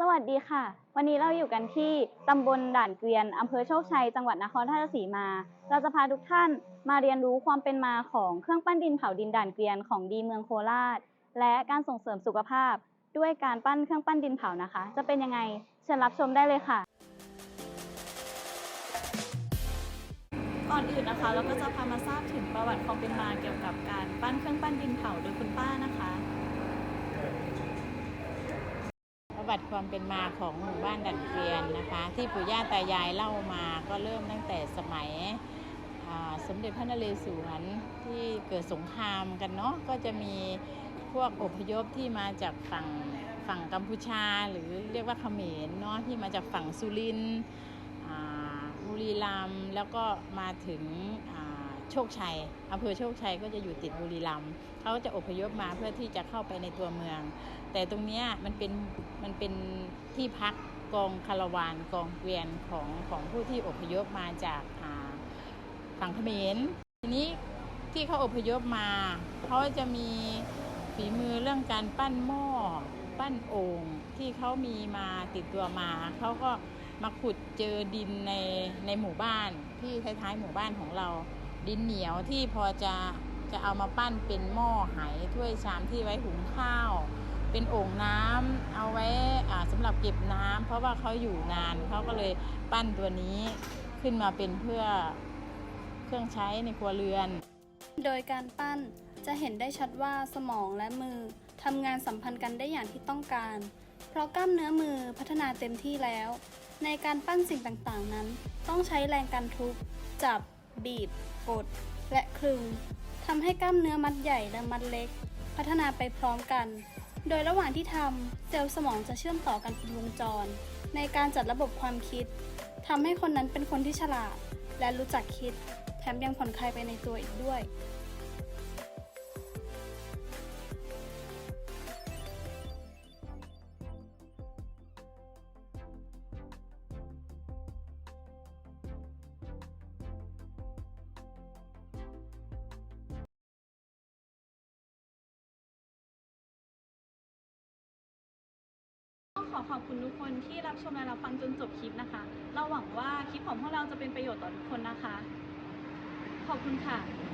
สวัสดีค่ะ วันนี้เราอยู่กันที่ตำบลด่านเกวียนอำเภอโชคชัย จังหวัดนครราชสีมา เราจะพาทุกท่านมาเรียนรู้ความเป็นมาของเครื่องปั้นดินเผาดินด่านเกวียนของดีเมืองโคราช และการส่งเสริมสุขภาพ ด้วยการปั้นเครื่องปั้นดินเผานะคะ จะเป็นยังไงเชิญรับชมได้เลยค่ะ ก่อนอื่นนะคะเราก็จะพามาทราบถึงประวัติความเป็นมาเกี่ยวกับการปั้นเครื่องปั้นดินเผาโดยคุณป้านะคะ ประวัติความเป็นมาของหมู่บ้านดันเกวียนนะคะ ที่ปู่ย่าตายายเล่ามาก็เริ่มตั้งแต่สมัยสมเด็จพระนเรศวรที่เกิดสงครามกันเนาะก็จะมีพวกอพยพที่มาจากฝั่งฝั่งกัมพูชา หรือเรียกว่าเขมรเนาะที่มาจากฝั่งสุรินทร์บุรีรัมย์แล้วก็มาถึงอ่า โชคชัยอำเภอโชคชัยก็จะอยู่ติดบุรีรัมย์เขาจะอพยพมาเพื่อที่จะเข้าไปในตัวเมือง แต่ตรงนี้มันเป็นมันเป็นที่พักกองคารวานกองเกวียนของของผู้ที่อพยพมาจากฝั่งเขมรทีนี้ที่เขาอพยพมาเขาจะมีฝีมือเรื่องการปั้นหม้อปั้นโอ่งที่เขามีมาติดตัวมาเขาก็มาขุดเจอดินในในหมู่บ้านที่ท้ายๆหมู่บ้านของเรา ดินเหนียวที่พอจะจะเอามาปั้นเป็นหม้อไหถ้วยชามที่ไว้หุงข้าว เป็นโอ่งน้ำเอาไว้อ่าสำหรับเก็บน้ำเพราะว่าเขาอยู่นานเขาก็เลยปั้นตัวนี้ขึ้นมาเป็นเพื่อเครื่องใช้ในครัวเรือน โดยการปั้นจะเห็นได้ชัดว่าสมองและมือทำงานสัมพันธ์กันได้อย่างที่ต้องการ เพราะกล้ามเนื้อมือพัฒนาเต็มที่แล้ว ในการปั้นสิ่งต่างๆนั้น ต้องใช้แรงการทุบจับ บีบ กด และคลึงทำให้กล้ามเนื้อมัดใหญ่และมัดเล็ก พัฒนาไปพร้อมกัน โดยระหว่างที่ทำเซลล์สมองจะเชื่อมต่อกันเป็นวงจร ในการจัดระบบความคิดทำให้คนนั้นเป็นคนที่ฉลาด และรู้จักคิด แถมยังผ่อนคลายไปในตัวอีกด้วย อขอบคุณทุกคนที่รับชมและรับฟังจนจบคลิปนะคะ เราหวังว่าคลิปของพวกเราจะเป็นประโยชน์ต่อทุกคนนะคะ ขอบคุณค่ะ